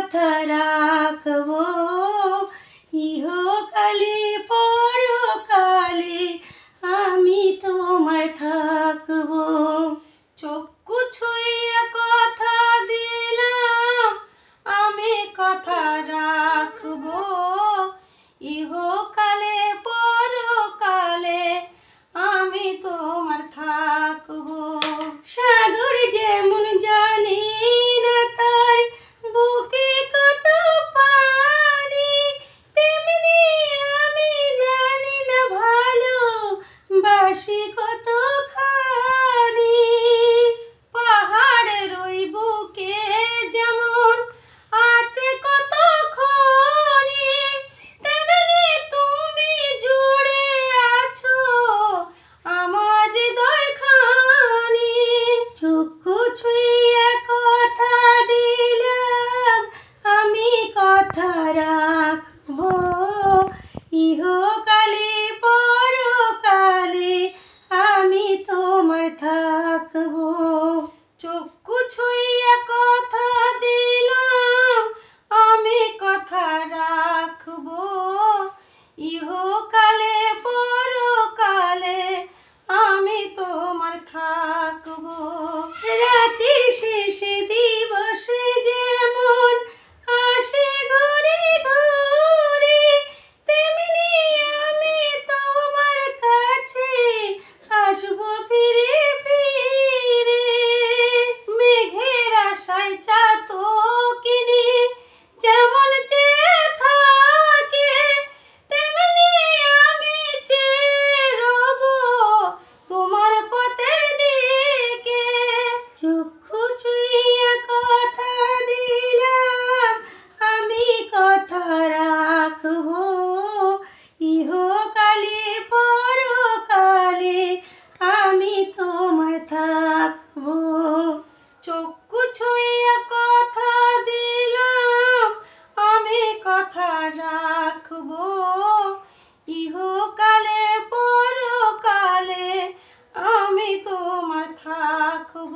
কথা রাখব। ইহকালে পরকালে আমি তোমার থাকব। চক্ষু ছুঁয়া কথা দিলাম, আমি কথা রাখব। ইহকালে পরকালে আমি তো ভালোবাসি কত খানি পাহাড় ওই বুকে যেমন? আছে কত খনি তেমনি তুমি জুড়ে আছো আমার হৃদয় খানি চক্ষু ছুঁইয়া কথা দিলাম, আমি কথা রাখব। ইহ চুক্কু ছুইয়া কথা দিলাম আমি কথা রাখব। ইহকালে পরকালে আমি তোমার থাকব। রাতি শেষে করব ইহকালে পরকালে আমি তোমার থাকব।